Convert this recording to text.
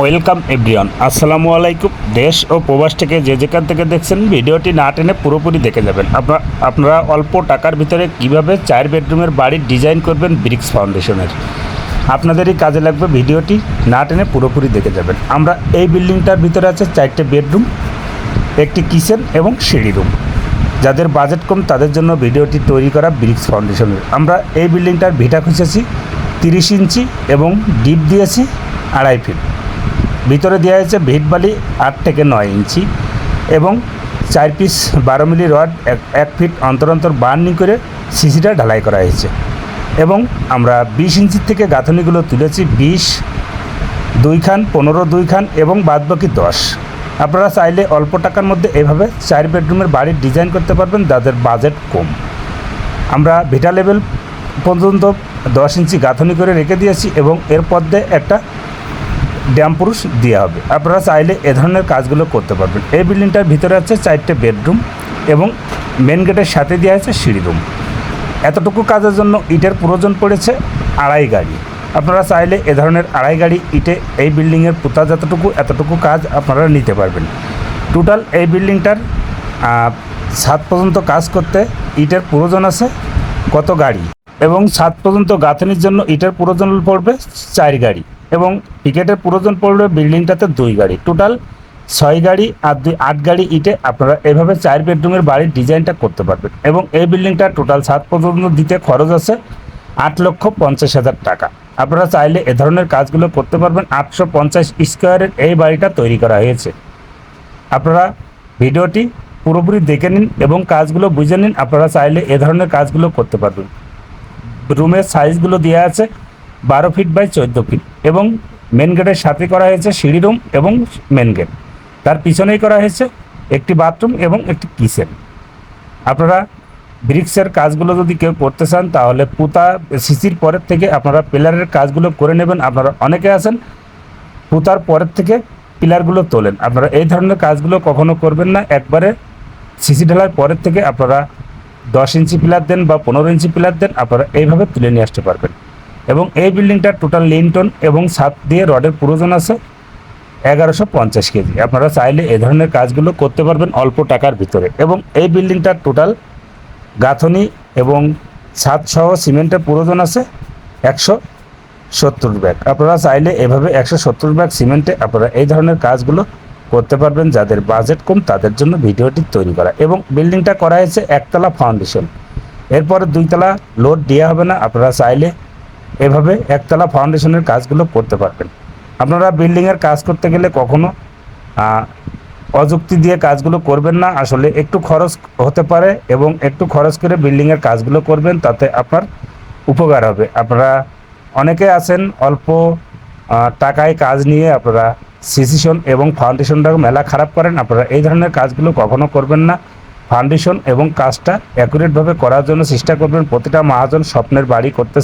Welcome everyone. আসসালামু আলাইকুম। দেশ ও প্রবাস থেকে যে যেখান থেকে দেখছেন, ভিডিওটি না টেনে পুরোপুরি দেখে যাবেন। আপনারা আপনারা অল্প টাকার ভিতরে কীভাবে চার বেডরুমের বাড়ির ডিজাইন করবেন ব্রিক্স ফাউন্ডেশনের? আপনাদেরই কাজে লাগবে ভিডিওটি না টেনে পুরোপুরি দেখে যাবেন। আমরা এই বিল্ডিংটার ভিতরে আছে চারটে বেডরুম, একটি কিচেন এবং সিঁড়ি রুম। যাদের বাজেট কম, তাদের জন্য ভিডিওটি তৈরি করা ব্রিক্স ফাউন্ডেশনের। আমরা এই বিল্ডিংটার ভিটা খুঁজেছি, তিরিশ ইঞ্চি এবং ডিপ দিয়েছি, আড়াই ফিট। ভিতরে দেওয়া হয়েছে ভিট বালি আট থেকে নয় ইঞ্চি এবং চার পিস বারো মিলি রড, এক ফিট অন্তর অন্তর বার্নিং করে সিসিটা ঢালাই করা হয়েছে। এবং আমরা বিশ ইঞ্চির থেকে গাঁথনিগুলো তুলেছি বিশ, দুই খান, পনেরো, দুই খান এবং বাদবাকি দশ। আপনারা চাইলে অল্প টাকার মধ্যে এভাবে চার বেডরুমের বাড়ির ডিজাইন করতে পারবেন, যাদের বাজেট কম। আমরা ভিটা লেভেল পর্যন্ত দশ ইঞ্চি গাঁথনি করে রেখে দিয়েছি এবং এর পদ্মে একটা ড্যাম পুরুষ দেওয়া হবে। আপনারা চাইলে এ ধরনের কাজগুলো করতে পারবেন। এই বিল্ডিংটার ভিতরে আছে চারটে বেডরুম এবং মেন গেটের সাথে দেওয়া আছে সিঁড়ি রুম। এতটুকু কাজের জন্য ইটের প্রয়োজন পড়েছে আড়াই গাড়ি। আপনারা চাইলে এ ধরনের আড়াই গাড়ি ইটে এই বিল্ডিংয়ের পোতা যতটুকু, এতটুকু কাজ আপনারা নিতে পারবেন। টোটাল এই বিল্ডিংটার ছাদ পর্যন্ত কাজ করতে ইটের প্রয়োজন আছে কত গাড়ি? এবং ছাদ পর্যন্ত গাঁথনির জন্য ইটের প্রয়োজন পড়বে চার গাড়ি। এবং টিকেটের প্রয়োজন পড়বে বিল্ডিংটাতে দুই গাড়ি। টোটাল ছয় গাড়ি আর দুই আট গাড়ি ইটে আপনারা এভাবে চার বেডরুমের বাড়ির ডিজাইনটা করতে পারবেন। এবং এই বিল্ডিংটা টোটাল সাত পর্যন্ত দিতে খরচ আছে আট লক্ষ পঞ্চাশ হাজার টাকা। আপনারা চাইলে এ ধরনের কাজগুলো করতে পারবেন। আটশো পঞ্চাশ স্কোয়ারের এই বাড়িটা তৈরি করা হয়েছে। আপনারা ভিডিওটি পুরোপুরি দেখে নিন এবং কাজগুলো বুঝে নিন। আপনারা চাইলে এ ধরনের কাজগুলো করতে পারবেন। রুমের সাইজগুলো দেওয়া আছে। বারো ফিট বাই চোদ্দ ফিট এবং মেন গেটের সাথে করা হয়েছে সিঁড়ি রুম এবং মেন গেট তার পিছনেই করা হয়েছে একটি বাথরুম এবং একটি কিচেন আপনারা ব্রিক্সের কাজগুলো যদি কেউ করতে চান, তাহলে পুতা সিসির পরের থেকে আপনারা পিলারের কাজগুলো করে নেবেন। আপনারা অনেকে আছেন, পুতার পরের থেকে পিলারগুলো তোলেন। আপনারা এই ধরনের কাজগুলো কখনো করবেন না। একবারে সিসি ঢালার পরের থেকে আপনারা দশ ইঞ্চি পিলার দেন বা পনেরো ইঞ্চি পিলার দেন, আপনারা এইভাবে তুলে নিয়ে আসতে পারবেন। এবং এই বিল্ডিংটার টোটাল লিনটন এবং ছাদ দিয়ে রডের প্রয়োজন আছে এগারোশো পঞ্চাশ কেজি। আপনারা চাইলে এ ধরনের কাজগুলো করতে পারবেন অল্প টাকার ভিতরে। এবং এই বিল্ডিংটার টোটাল গাঁথনি এবং ছাদ সহ সিমেন্টের প্রয়োজন আছে একশো সত্তর ব্যাগ। আপনারা চাইলে এভাবে একশো সত্তর ব্যাগ সিমেন্টে আপনারা এই ধরনের কাজগুলো করতে পারবেন যাদের বাজেট কম তাদের জন্য ভিডিওটি তৈরি করা। এবং বিল্ডিংটা করা হয়েছে একতলা ফাউন্ডেশন এরপরে দুইতলা লোড দেওয়া হবে না। আপনারা চাইলে এভাবে একতলা ফাউন্ডেশনের কাজগুলো করতে পারবেন। আপনারা বিল্ডিংয়ের কাজ করতে গেলে কখনো অযুক্তি দিয়ে কাজগুলো করবেন না। আসলে একটু খরচ হতে পারে এবং একটু খরচ করে বিল্ডিংয়ের কাজগুলো করবেন, তাতে আপনার উপকার হবে। আপনারা অনেকে আছেন, অল্প টাকায় কাজ নিয়ে আপনারা সিসিশন এবং ফাউন্ডেশনটা মেলা খারাপ করেন। আপনারা এই ধরনের কাজগুলো কখনো করবেন না। ফাউন্ডেশন এবং কাজটা অ্যাকুরেটভাবে করার জন্য চেষ্টা করবেন। প্রতিটা মহাজন স্বপ্নের বাড়ি করতে